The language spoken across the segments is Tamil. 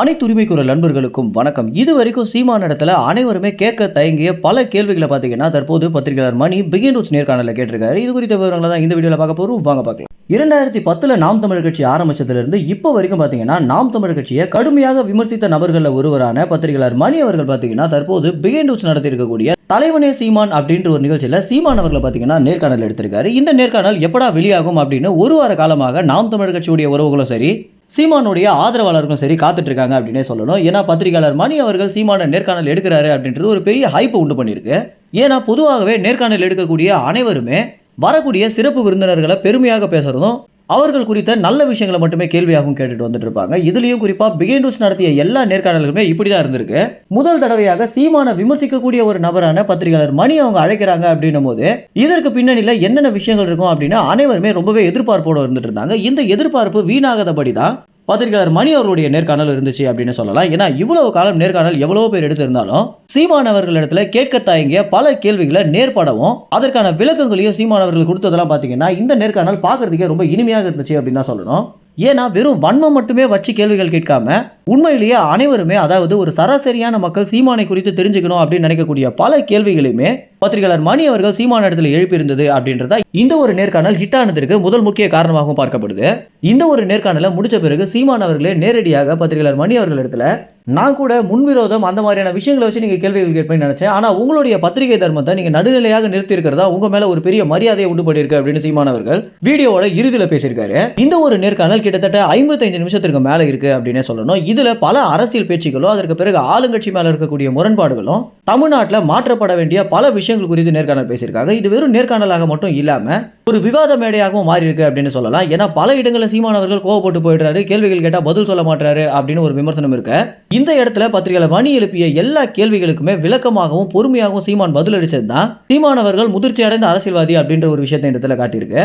அனைத்து உரிமை குரல் நண்பர்களுக்கும் வணக்கம். இது வரைக்கும் சீமான இடத்துல அனைவருமே கேட்க தயங்கிய பல கேள்விகளை பார்த்தீங்கன்னா தற்போது பத்திரிகையாளர் மணி பிகின் ரூட்ஸ் நேர்காணலில் கேட்டிருக்காரு. இது குறித்த விவரங்களை தான் இந்த வீடியோவில் பார்க்க போகிறோம் வாங்க பார்க்கலாம். இரண்டாயிரத்தி பத்தில் நாம் தமிழர் கட்சி ஆரம்பித்ததுலேருந்து இப்போ வரைக்கும் பார்த்தீங்கன்னா நாம் தமிழர் கட்சியை கடுமையாக விமர்சித்த நபர்களில் ஒருவரான பத்திரிகையாளர் மணி அவர்கள் பார்த்தீங்கன்னா தற்போது பிகின் ரூட்ஸ் நடத்தியிருக்கக்கூடிய தலைவனே சீமான் அப்படின்ற ஒரு நிகழ்ச்சியில் சீமான் அவர்களை பார்த்தீங்கன்னா நேர்காணல் எடுத்திருக்காரு. இந்த நேர்காணல் எப்படா வெளியாகும் அப்படின்னு ஒரு வார காலமாக நாம் தமிழர் கட்சியுடைய உறவுகளும் சரி சீமானுடைய ஆதரவாளருக்கும் சரி காத்துட்டு இருக்காங்க அப்படின்னே சொல்லணும். ஏன்னா பத்திரிகையாளர் மணி அவர்கள் சீமான நேர்காணல் எடுக்கிறாரு அப்படின்றது ஒரு பெரிய ஹைப்பை உண்டு பண்ணியிருக்கு. ஏன்னா பொதுவாகவே நேர்காணல் எடுக்கக்கூடிய அனைவருமே வரக்கூடிய சிறப்பு விருந்தினர்களை பெருமையாக பேசுறதும் அவர்கள் குறித்த நல்ல விஷயங்களை மட்டுமே கேள்வியாகவும் கேட்டுட்டு வந்துட்டு இருப்பாங்க குறிப்பாக குறிப்பா பிகை நியூஸ் நடத்திய எல்லா நேர்காணல்களுமே இப்படி தான் இருந்திருக்கு. முதல் தடவையாக சீமான விமர்சிக்கக்கூடிய ஒரு நபரான பத்திரிகையாளர் மணி அவங்க அழைக்கிறாங்க அப்படின்னும் போது இதற்கு பின்னணியில் என்னென்ன விஷயங்கள் இருக்கும் அப்படின்னு அனைவருமே ரொம்பவே எதிர்பார்ப்போடு இருந்துட்டு இருந்தாங்க இந்த எதிர்பார்ப்பு வீணாகாதபடி தான் பத்திரிகையாளர் மணி அவர்களுடைய நேர்காணல் இருந்துச்சு அப்படின்னு சொல்லலாம். ஏன்னா இவ்வளவு காலம் நேர்காணல் எவ்வளவு பேர் எடுத்திருந்தாலும் சீமான் அவர்களிடத்துல கேட்க தயங்கிய பல கேள்விகளை நேர்படவும் அதற்கான விளக்கங்களையும் சீமான் அவர்கள் கொடுத்ததெல்லாம் பார்த்தீங்கன்னா இந்த நேர்காணல் பார்க்கறதுக்கே ரொம்ப இனிமையாக இருந்துச்சு அப்படின்னு தான் சொல்லணும். ஏன்னா வெறும் வன்மம் மட்டுமே வச்சு கேள்விகள் கேட்காம உண்மையிலேயே அனைவருமே அதாவது ஒரு சராசரியான மக்கள் சீமானை குறித்து தெரிஞ்சுக்கணும் அப்படின்னு நினைக்கக்கூடிய பல கேள்விகளையுமே பத்திரிகையாளர் மணி அவர்கள் சீமான இடத்துல எழுப்பியிருந்தது அப்படின்றத இந்த ஒரு நேர்காணல் ஹிட் ஆனதற்கு முதல் முக்கிய காரணமாகவும் பார்க்கப்படுது. இந்த ஒரு நேர்காணலை முடிச்ச பிறகு சீமான் அவர்களே நேரடியாக பத்திரிகையாளர் மணி அவர்கள் இடத்துல நான் கூட முன்விரோதம் அந்த மாதிரியான விஷயங்களை வச்சு நீங்கள் கேள்விகள் கேட்பேன் நினச்சேன். ஆனால் உங்களுடைய பத்திரிகை தர்மத்தை நீங்கள் நடுநிலையாக நிறுத்தி இருக்கிறதா உங்கள் மேலே ஒரு பெரிய மரியாதையை உண்டு பண்ணியிருக்கு அப்படின்னு சீமானவர்கள் வீடியோவோட இறுதியில் பேசியிருக்காரு. இந்த ஒரு நேர்காணல் கிட்டத்தட்ட ஐம்பத்தைந்து நிமிஷத்திற்கு மேலே இருக்கு அப்படின்னே சொல்லணும். இதில் பல அரசியல் பேச்சுகளும் அதற்கு பிறகு ஆளுங்கட்சி மேலே இருக்கக்கூடிய முரண்பாடுகளும் தமிழ்நாட்டில் மாற்றப்பட வேண்டிய பல விஷயங்கள் குறித்து நேர்காணல் பேசியிருக்காங்க. இது வெறும் நேர்காணலாக மட்டும் இல்லாமல் ஒரு விவாத மேடையாகவும் மாறி இருக்கு அப்படின்னு சொல்லலாம். ஏன்னா பல இடங்களில் சீமானவர்கள் கோவப்பட்டு போயிடுறாரு கேள்விகள் கேட்டால் பதில் சொல்ல மாட்டாரு அப்படின்னு ஒரு விமர்சனம் இருக்கு. இந்த இடத்துல பத்திரிகையாளர் மணி எழுப்பிய எல்லா கேள்விகளுக்குமே விளக்கமாகவும் பொறுமையாகவும் சீமான் பதிலளிச்சது தான் சீமான் அவர்கள் முதிர்ச்சி அடைந்த அரசியல்வாதி அப்படின்ற ஒரு விஷயத்தை இந்த இடத்துல காட்டியிருக்கு.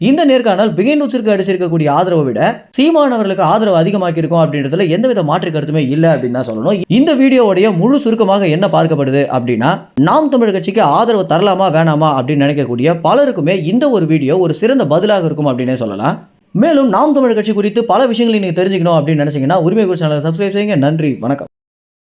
இந்த நேர்காணல் பிகை நூச்சிற்கு அடிச்சிருக்கக்கூடிய ஆதரவை விட சீமானவர்களுக்கு ஆதரவு அதிகமாக்கி இருக்கும் அப்படின்றதுல எந்தவித மாற்று கருத்துமே இல்லை அப்படின்னு தான் சொல்லணும். இந்த வீடியோவுடைய முழு சுருக்கமாக என்ன பார்க்கப்படுது அப்படின்னா நாம் தமிழ் கட்சிக்கு ஆதரவு தரலாமா வேணாமா அப்படின்னு நினைக்கக்கூடிய பலருக்குமே இந்த ஒரு வீடியோ ஒரு சிறந்த பதிலாக இருக்கும் அப்படின்னே சொல்லலாம். மேலும் நாம் தமிழர் கட்சி குறித்து பல விஷயங்களை நீங்கள் தெரிஞ்சுக்கணும் அப்படின்னு நினைச்சீங்கன்னா உரிமை குறித்த சப்ஸ்கிரைப் செய்யுங்க. நன்றி. வணக்கம்.